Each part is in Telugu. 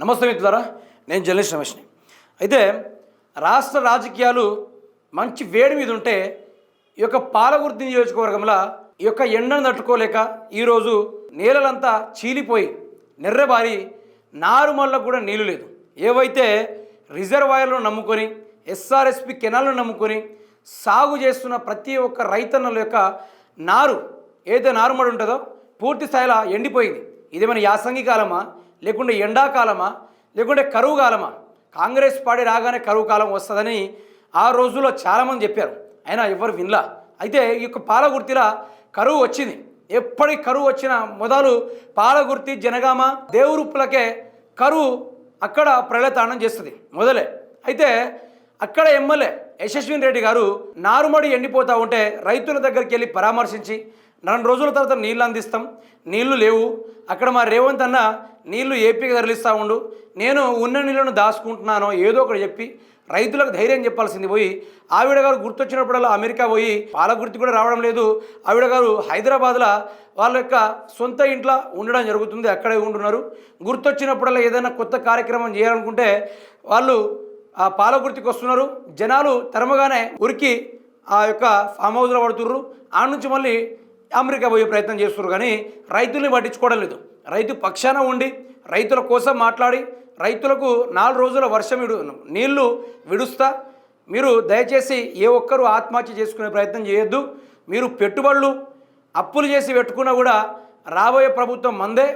నమస్తే మిత్రులారా నేను జర్నలిస్ట్ రమేష్ని. అయితే రాష్ట్ర రాజకీయాలు మంచి వేడి మీద ఉంటే ఈ యొక్క పాలగుర్తి నియోజకవర్గంలో ఈ యొక్క ఎండను తట్టుకోలేక ఈరోజు నేలలంతా చీలిపోయి నెర్రబారి నారుమల్ల కూడా నీళ్ళు లేదు. ఏవైతే రిజర్వాయర్లను నమ్ముకొని ఎస్ఆర్ఎస్పి కెనాల్ను నమ్ముకొని సాగు చేస్తున్న ప్రతి ఒక్క రైతన్నల యొక్క నారు ఏదైతే నారుమడి ఉంటుందో పూర్తి స్థాయిలో ఎండిపోయింది. ఇదేమైనా యాసంగి కాలమా? లేకుంటే ఎండాకాలమా లేకుంటే కరువు కాలమా కాంగ్రెస్ పార్టీ రాగానే కరువు కాలం వస్తుందని ఆ రోజుల్లో చాలామంది చెప్పారు. అయినా ఎవరు వినలా. అయితే ఈ యొక్క పాలగుర్తిలా కరువు వచ్చింది. ఎప్పటి కరువు వచ్చిన మొదలు పాలగుర్తి జనగామ దేవురుప్పులకే కరువు అక్కడ ప్రళయతాండం చేస్తుంది మొదలే. అయితే అక్కడ ఎమ్మెల్యే యశస్విని రెడ్డి గారు నారుమడి ఎండిపోతూ ఉంటే రైతుల దగ్గరికి వెళ్ళి పరామర్శించి రెండు రోజుల తర్వాత నీళ్ళు అందిస్తాం. నీళ్ళు లేవు. అక్కడ మా రేవంత్ అన్న నీళ్ళు ఏపీకి తరలిస్తూ ఉండు. నేను ఉన్న నీళ్ళను దాచుకుంటున్నానో ఏదో ఒకటి చెప్పి రైతులకు ధైర్యం చెప్పాల్సింది పోయి ఆవిడ గారు గుర్తొచ్చినప్పుడల్లా అమెరికా పోయి పాల గుర్తు కూడా రావడం లేదు. ఆవిడ గారు హైదరాబాద్లో వాళ్ళ యొక్క సొంత ఇంట్లో ఉండడం జరుగుతుంది అక్కడే ఉంటున్నారు గుర్తొచ్చినప్పుడల్లా ఏదైనా కొత్త కార్యక్రమం చేయాలనుకుంటే వాళ్ళు ఆ పాలగుర్తికి వస్తున్నారు. జనాలు తరమగానే ఉరికి ఆ యొక్క ఫామ్ హౌస్లో పడుతుర్రు. ఆ నుంచి మళ్ళీ అమెరికా పోయే ప్రయత్నం చేస్తున్నారు కానీ రైతుల్ని పట్టించుకోవడం లేదు. రైతు పక్షాన ఉండి రైతుల కోసం మాట్లాడి రైతులకు నాలుగు రోజుల వర్షం విడు నీళ్ళు విడుస్తా మీరు దయచేసి ఏ ఒక్కరూ ఆత్మహత్య చేసుకునే ప్రయత్నం చేయొద్దు. మీరు పెట్టుబడులు అప్పులు చేసి పెట్టుకున్నా కూడా రాబోయే ప్రభుత్వం మందే.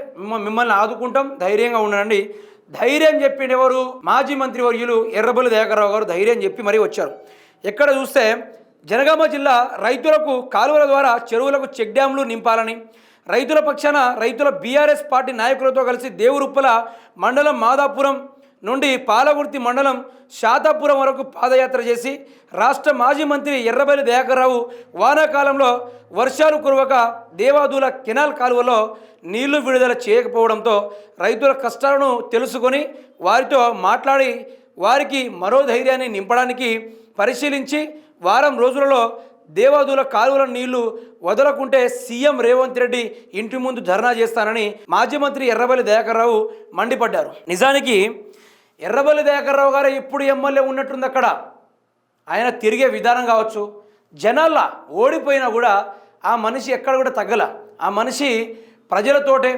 మిమ్మల్ని ఆదుకుంటాం. ధైర్యంగా ఉండండి. ధైర్యం చెప్పిన ఎవరు మాజీ మంత్రి వర్యులు ఎర్రబల్లి దయాకర్రావు గారు ధైర్యం చెప్పి మరీ వచ్చారు. ఎక్కడ చూస్తే జనగామ జిల్లా రైతులకు కాలువల ద్వారా చెరువులకు చెక్ డ్యాంలు నింపాలని రైతుల పక్షాన రైతుల బీఆర్ఎస్ పార్టీ నాయకులతో కలిసి దేవురుప్పల మండలం మాదాపురం నుండి పాలగుర్తి మండలం శాతాపురం వరకు పాదయాత్ర చేసి రాష్ట్ర మాజీ మంత్రి ఎర్రబెల్లి దయాకర్రావు వానాకాలంలో వర్షాలు కురవక దేవాదుల కెనాల్ కాలువలో నీళ్ళు విడుదల చేయకపోవడంతో రైతుల కష్టాలను తెలుసుకొని వారితో మాట్లాడి వారికి మరో ధైర్యాన్ని నింపడానికి పరిశీలించి వారం రోజులలో దేవాదుల కాలువల నీళ్ళు వదలకుంటే సీఎం రేవంత్ రెడ్డి ఇంటి ముందు ధర్నా చేస్తానని మాజీ మంత్రి ఎర్రబల్లి దయాకర్రావు మండిపడ్డారు. నిజానికి ఎర్రబల్లి దయాకర్రావు గారు ఇప్పుడు ఎమ్మెల్యే ఉన్నట్టుంది అక్కడ. ఆయన తిరిగే విధానం కావచ్చు జనాల్లా ఓడిపోయినా కూడా ఆ మనిషి ఎక్కడ కూడా తగ్గల. ఆ మనిషి ప్రజలతోటే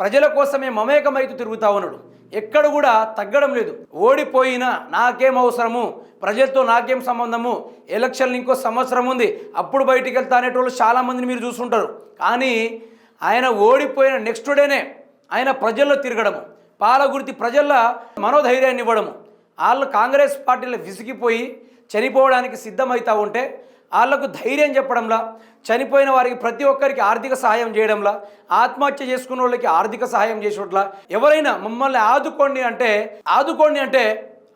ప్రజల కోసమే మమేకమైతూ తిరుగుతా ఉన్నాడు. ఎక్కడ కూడా తగ్గడం లేదు. ఓడిపోయినా నాకేం అవసరము? ప్రజలతో నాకేం సంబంధము? ఎలక్షన్లు ఇంకో సంవత్సరం ఉంది. అప్పుడు బయటికి వెళ్తా అనేటోళ్ళు చాలామందిని మీరు చూసుంటారు. కానీ ఆయన ఓడిపోయిన నెక్స్ట్ డేనే ఆయన ప్రజల్లో తిరగడము. పాలగుర్తి ప్రజల్లో మనోధైర్యాన్ని ఇవ్వడము. వాళ్ళు కాంగ్రెస్ పార్టీలో విసిగిపోయి చనిపోవడానికి సిద్ధమవుతా ఉంటే వాళ్ళకు ధైర్యం చెప్పడంలా చనిపోయిన వారికి ప్రతి ఒక్కరికి ఆర్థిక సహాయం చేయడంలా ఆత్మహత్య చేసుకున్న వాళ్ళకి ఆర్థిక సహాయం చేసేట్లా ఎవరైనా మమ్మల్ని ఆదుకోండి అంటే ఆదుకోండి అంటే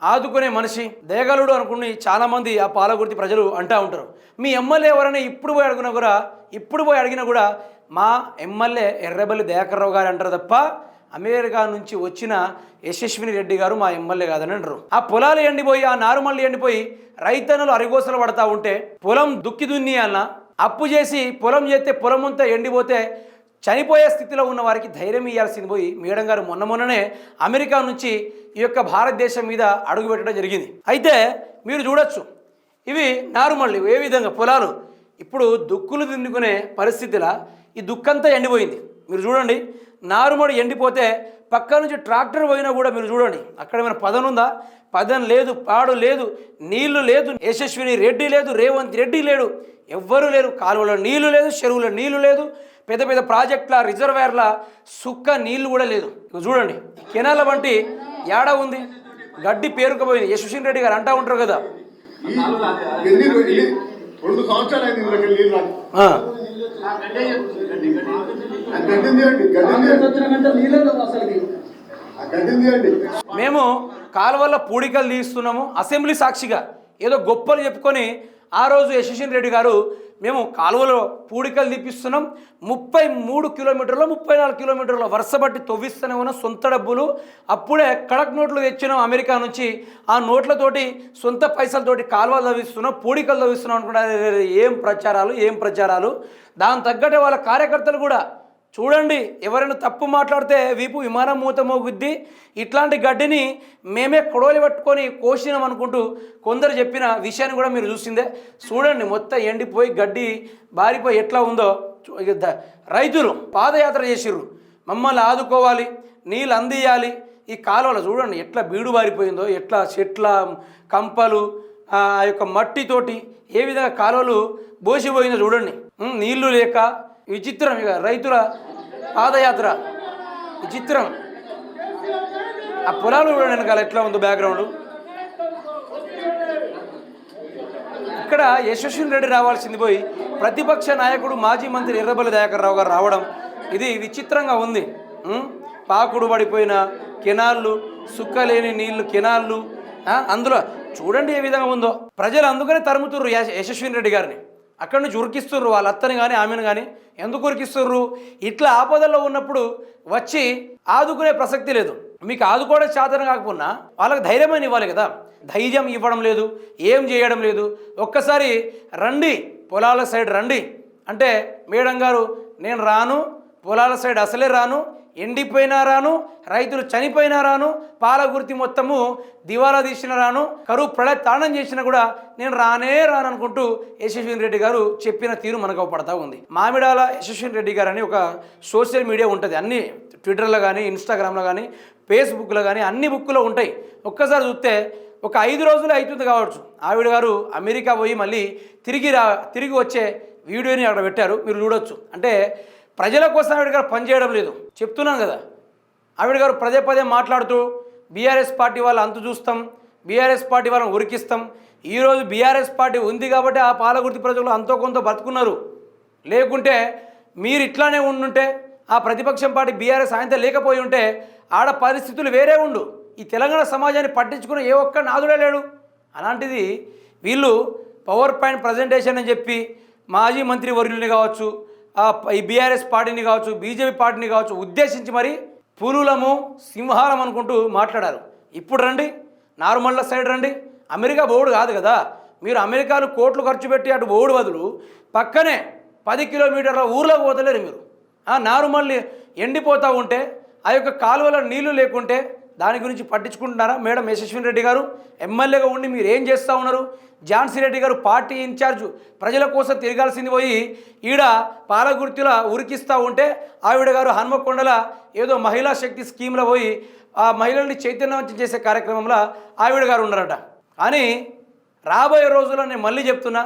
ఆదుకునే మనిషి దయగలుడు అనుకుని చాలామంది ఆ పాలగుర్తి ప్రజలు అంటూ ఉంటారు. మీ ఎమ్మెల్యే ఎవరైనా ఇప్పుడు పోయి అడిగినా కూడా ఇప్పుడు పోయి అడిగినా కూడా మా ఎమ్మెల్యే ఎర్రబల్లి దయాకర్రావు గారు అంటారు తప్ప అమెరికా నుంచి వచ్చిన యశస్విని రెడ్డి గారు మా ఎమ్మెల్యే కాదని అంటారు. ఆ పొలాలు ఎండిపోయి ఆ నారుమల్లి ఎండిపోయి రైతన్నులు అరిగోసలు పడతా ఉంటే పొలం దుక్కి దున్ని అన్న అప్పు చేసి పొలం చేస్తే పొలం అంతా ఎండిపోతే చనిపోయే స్థితిలో ఉన్న వారికి ధైర్యం ఇవ్వాల్సింది పోయి మేడం గారు మొన్న మొన్ననే అమెరికా నుంచి ఈ యొక్క భారతదేశం మీద అడుగుపెట్టడం జరిగింది. అయితే మీరు చూడొచ్చు ఇవి నారుమల్లి ఏ విధంగా పొలాలు ఇప్పుడు దుక్కులు దిండుకునే పరిస్థితిలా ఈ దుక్కంతా ఎండిపోయింది. మీరు చూడండి నారుమడి ఎండిపోతే పక్క నుంచి ట్రాక్టర్ పోయినా కూడా మీరు చూడండి. అక్కడ ఏమైనా పదన్ ఉందా? పదన్ లేదు పాడు లేదు నీళ్ళు లేదు యశస్విని రెడ్డి లేదు రేవంత్ రెడ్డి లేడు ఎవ్వరూ లేరు. కాలువలో నీళ్ళు లేదు చెరువులో నీళ్ళు లేదు పెద్ద పెద్ద ప్రాజెక్టుల రిజర్వేర్ల సుక్క నీళ్ళు కూడా లేదు. చూడండి కెనాల వంటి యాడ ఉంది? గడ్డి పేరుకుపోయింది. యశస్విని రెడ్డి గారు అంటా ఉంటారు కదా. రెండు సంవత్సరాలు అయింది ఇందులోకి నీళ్ళు తీయండి తీయండి. మేము కాలువల్ల పూడికలు తీస్తున్నాము అసెంబ్లీ సాక్షిగా. ఏదో గొప్పలు చెప్పుకొని ఆ రోజు యశస్విని రెడ్డి గారు మేము కాలువలో పూడికలు తీపిస్తున్నాం. ముప్పై మూడు కిలోమీటర్లు ముప్పై నాలుగు కిలోమీటర్లు వరుస బట్టి తవ్విస్తూనే ఉన్న సొంత డబ్బులు. అప్పుడే కడక్ నోట్లు తెచ్చినాం అమెరికా నుంచి. ఆ నోట్లతోటి సొంత పైసలతోటి కాలువలు తవ్విస్తున్నాం పూడికలు తవ్విస్తున్నాం అనుకుంటే ఏం ప్రచారాలు ఏం ప్రచారాలు? దాని తగ్గట్టే వాళ్ళ కార్యకర్తలు కూడా చూడండి ఎవరైనా తప్పు మాట్లాడితే వీపు విమానం మూత మోగుద్ది ఇట్లాంటి గడ్డిని మేమే కొడవలి పట్టుకొని కోసినాం అనుకుంటూ కొందరు చెప్పిన విషయాన్ని కూడా మీరు చూసిందే. చూడండి మొత్తం ఎండిపోయి గడ్డి బారిపోయి ఎట్లా ఉందో. రైతులు పాదయాత్ర చేసిర్రు. మమ్మల్ని ఆదుకోవాలి నీళ్ళు అందియాలి. ఈ కాలువలో చూడండి ఎట్లా బీడు బారిపోయిందో ఎట్లా చెట్ల కంపలు ఆ యొక్క మట్టితోటి ఏ విధంగా కాలువలు బోసిపోయిందో చూడండి. నీళ్ళు లేక విచిత్రం ఇక రైతుల పాదయాత్ర. విచిత్రం. ఆ పొలాలు చూడండి వెనకాల ఎట్లా ఉందో బ్యాక్గ్రౌండ్ ఇక్కడ యశస్విని రెడ్డి రావాల్సింది పోయి ప్రతిపక్ష నాయకుడు మాజీ మంత్రి ఎర్రబల్లి దయాకర్ రావు గారు రావడం ఇది విచిత్రంగా ఉంది. పాకుడు పడిపోయిన కెనాళ్ళు సుక్కలేని నీళ్ళు కెనాళ్ళు అందులో చూడండి ఏ విధంగా ఉందో. ప్రజలు అందుకనే తరుముతురు యశస్విని రెడ్డి గారిని. అక్కడి నుంచి ఉరికిస్తుర్రు వాళ్ళ అత్తని కానీ ఆమెను కానీ ఎందుకు ఉరికిస్తుర్రు? ఇట్లా ఆపదల్లో ఉన్నప్పుడు వచ్చి ఆదుకునే ప్రసక్తి లేదు. మీకు ఆదుకోవడం సాధన కాకపోయినా వాళ్ళకి ధైర్యమైన ఇవ్వాలి కదా. ధైర్యం ఇవ్వడం లేదు ఏం చేయడం లేదు. ఒక్కసారి రండి పొలాల సైడ్ రండి. అంటే మేడం గారు నేను రాను పొలాల సైడ్ అసలే రాను ఎండిపోయినా రాను రైతులు చనిపోయినా రాను పాలగుర్తి మొత్తము దివాలా తీసిన రాను కరువు ప్రళయ తాళనం చేసినా కూడా నేను రానే రాను అనుకుంటూ యశస్విని రెడ్డి గారు చెప్పిన తీరు మనకు పడతా ఉంది. మామిడాల యశస్విని రెడ్డి గారు అని ఒక సోషల్ మీడియా ఉంటుంది. అన్ని ట్విట్టర్లో కానీ ఇన్స్టాగ్రామ్లో కానీ ఫేస్బుక్లో కానీ అన్ని బుక్లో ఉంటాయి. ఒక్కసారి చూస్తే ఒక ఐదు రోజులు అవుతుంది కావచ్చు. ఆవిడ గారు అమెరికా పోయి మళ్ళీ తిరిగి రా తిరిగి వచ్చే వీడియోని అక్కడ పెట్టారు. మీరు చూడొచ్చు. అంటే ప్రజల కోసం ఆవిడ గారు పనిచేయడం లేదు. చెప్తున్నాను కదా. ఆవిడ గారు పదే పదే మాట్లాడుతూ బీఆర్ఎస్ పార్టీ వాళ్ళు అంతు చూస్తాం బీఆర్ఎస్ పార్టీ వాళ్ళని ఉరికిస్తాం. ఈరోజు బీఆర్ఎస్ పార్టీ ఉంది కాబట్టి ఆ పాలగుర్తి ప్రజలు అంతో కొంత బతుకున్నారు. లేకుంటే మీరు ఇట్లానే ఉండుంటే ఆ ప్రతిపక్షం పార్టీ బీఆర్ఎస్ ఆయనతో లేకపోయి ఉంటే ఆడ పరిస్థితులు వేరే ఉండు. ఈ తెలంగాణ సమాజాన్ని పట్టించుకుని ఏ ఒక్క నాదుడే లేడు. అలాంటిది వీళ్ళు పవర్ పాయింట్ ప్రజెంటేషన్ అని చెప్పి మాజీ మంత్రి వర్యుల్ని కావచ్చు ఈ బీఆర్ఎస్ పార్టీని కావచ్చు బీజేపీ పార్టీని కావచ్చు ఉద్దేశించి మరి పులులము సింహాలం అనుకుంటూ మాట్లాడారు. ఇప్పుడు రండి నార్మల్ల సైడ్ రండి. అమెరికా బోర్డు కాదు కదా. మీరు అమెరికాను కోట్లు ఖర్చు పెట్టి అటు బోర్డు బదులు పక్కనే పది కిలోమీటర్ల ఊర్లోకి పోతలేరు మీరు. నారుమల్లి ఎండిపోతూ ఉంటే ఆ యొక్క కాలువలో నీళ్ళు లేకుంటే దాని గురించి పట్టించుకుంటున్నారా? మేడం యశస్విని రెడ్డి గారు ఎమ్మెల్యేగా ఉండి మీరు ఏం చేస్తూ ఉన్నారు? ఝాన్సీ రెడ్డి గారు పార్టీ ఇన్ఛార్జ్ ప్రజల కోసం తిరగాల్సింది పోయి ఈడ పాలగుర్తుల ఉరికిస్తూ ఉంటే ఆవిడ గారు హన్మకొండల ఏదో మహిళా శక్తి స్కీమ్లో పోయి ఆ మహిళల్ని చైతన్యవంతం చేసే కార్యక్రమంలో ఆవిడ గారు ఉన్నారట. అని రాబోయే రోజుల్లో నేను మళ్ళీ చెప్తున్నా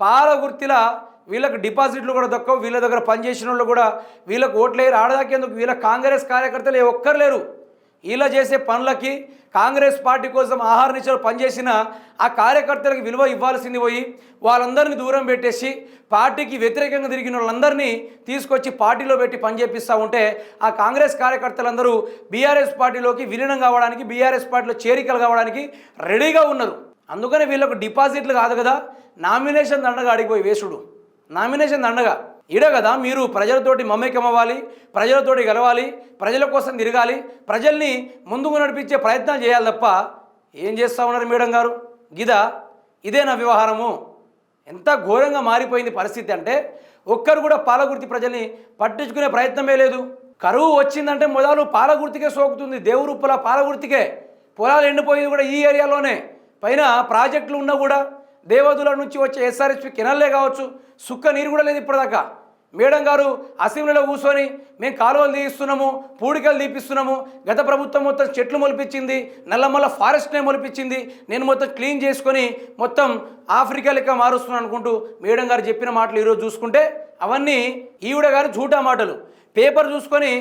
పాలగుర్తుల వీళ్ళకి డిపాజిట్లు కూడా దక్కవు వీళ్ళ దగ్గర పనిచేసిన వాళ్ళు కూడా వీళ్ళకి ఓట్లేరు ఆడదాకేందుకు? వీళ్ళ కాంగ్రెస్ కార్యకర్తలు ఏ ఒక్కరు లేరు. ఇలా చేసే పనులకి కాంగ్రెస్ పార్టీ కోసం ఆహార నిశలు పనిచేసిన ఆ కార్యకర్తలకు విలువ ఇవ్వాల్సింది పోయి వాళ్ళందరినీ దూరం పెట్టేసి పార్టీకి వ్యతిరేకంగా తిరిగిన వాళ్ళందరినీ తీసుకొచ్చి పార్టీలో పెట్టి పనిచేపిస్తూ ఉంటే ఆ కాంగ్రెస్ కార్యకర్తలందరూ బీఆర్ఎస్ పార్టీలోకి విలీనం కావడానికి బీఆర్ఎస్ పార్టీలో చేరికలు కావడానికి రెడీగా ఉన్నారు. అందుకని వీళ్ళకు డిపాజిట్లు కాదు కదా నామినేషన్ దండగా అడిగిపోయి వేసుడు. నామినేషన్ దండగా. ఈడ కదా మీరు ప్రజలతోటి మమేకం అవ్వాలి ప్రజలతోటి గెలవాలి ప్రజల కోసం తిరగాలి ప్రజల్ని ముందుకు నడిపించే ప్రయత్నం చేయాలి తప్ప ఏం చేస్తా ఉన్నారు మేడం గారు? గిదా ఇదే నా వ్యవహారము. ఎంత ఘోరంగా మారిపోయింది పరిస్థితి అంటే ఒక్కరు కూడా పాలగుర్తి ప్రజల్ని పట్టించుకునే ప్రయత్నమే లేదు. కరువు వచ్చిందంటే మొదలు పాలగుర్తికే సోకుతుంది. దేవురుప్పుల పాలగుర్తికే పొలాలు ఎండిపోయింది కూడా ఈ ఏరియాలోనే. పైన ప్రాజెక్టులు ఉన్నా కూడా దేవదుల నుంచి వచ్చే ఎస్ఆర్ఎస్పి కెనల్లే కావచ్చు సుక్క నీరు కూడా లేదు ఇప్పటిదాకా. మేడం గారు అసెంబ్లీలో కూర్చొని మేము కాలువలు తీయిస్తున్నాము పూడికలు తీపిస్తున్నాము గత ప్రభుత్వం మొత్తం చెట్లు మొలిపించింది నల్లమల్ల ఫారెస్ట్నే మొలిపించింది నేను మొత్తం క్లీన్ చేసుకొని మొత్తం ఆఫ్రికా లెక్క మారుస్తున్నాను అనుకుంటూ మేడం గారు చెప్పిన మాటలు ఈరోజు చూసుకుంటే అవన్నీ ఈవిడ గారు జూటా మాటలు. పేపర్ చూసుకొని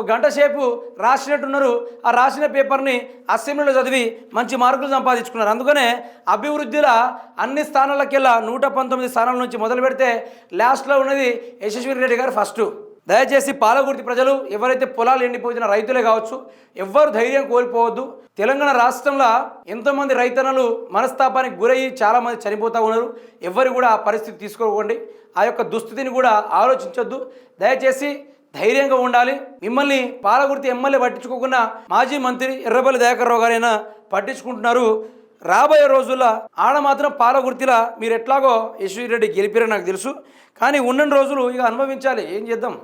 ఒక గంట సేపు రాసినట్టున్నారు. ఆ రాసిన పేపర్ని అసెంబ్లీలో చదివి మంచి మార్కులు సంపాదించుకున్నారు. అందుకనే అభివృద్ధిలో అన్ని స్థానాలకెల్లా నూట పంతొమ్మిది స్థానాల నుంచి మొదలు పెడితే లాస్ట్లో ఉన్నది యశస్వి రెడ్డి గారు ఫస్ట్. దయచేసి పాలకుర్తి ప్రజలు ఎవరైతే పొలాలు ఎండిపోతున్న రైతులే కావచ్చు ఎవ్వరు ధైర్యం కోల్పోవద్దు. తెలంగాణ రాష్ట్రంలో ఎంతోమంది రైతన్నలు మనస్తాపానికి గురయ్యి చాలామంది చనిపోతూ ఉన్నారు. ఎవరు కూడా ఆ పరిస్థితి తీసుకోకండి. ఆ యొక్క దుస్థితిని కూడా ఆలోచించొద్దు. దయచేసి ధైర్యంగా ఉండాలి. మిమ్మల్ని పాలగుర్తి ఎమ్మెల్యే పట్టించుకోకుండా మాజీ మంత్రి ఎర్రబల్లి దయాకర్రావు గారైనా పట్టించుకుంటున్నారు. రాబోయే రోజుల్లో ఆడ మాత్రం పాలగుర్తిలా మీరు ఎట్లాగో యశ్వీ రెడ్డి గెలిపారని నాకు తెలుసు. కానీ ఉన్న రోజులు ఇక అనుభవించాలి. ఏం చేద్దాం?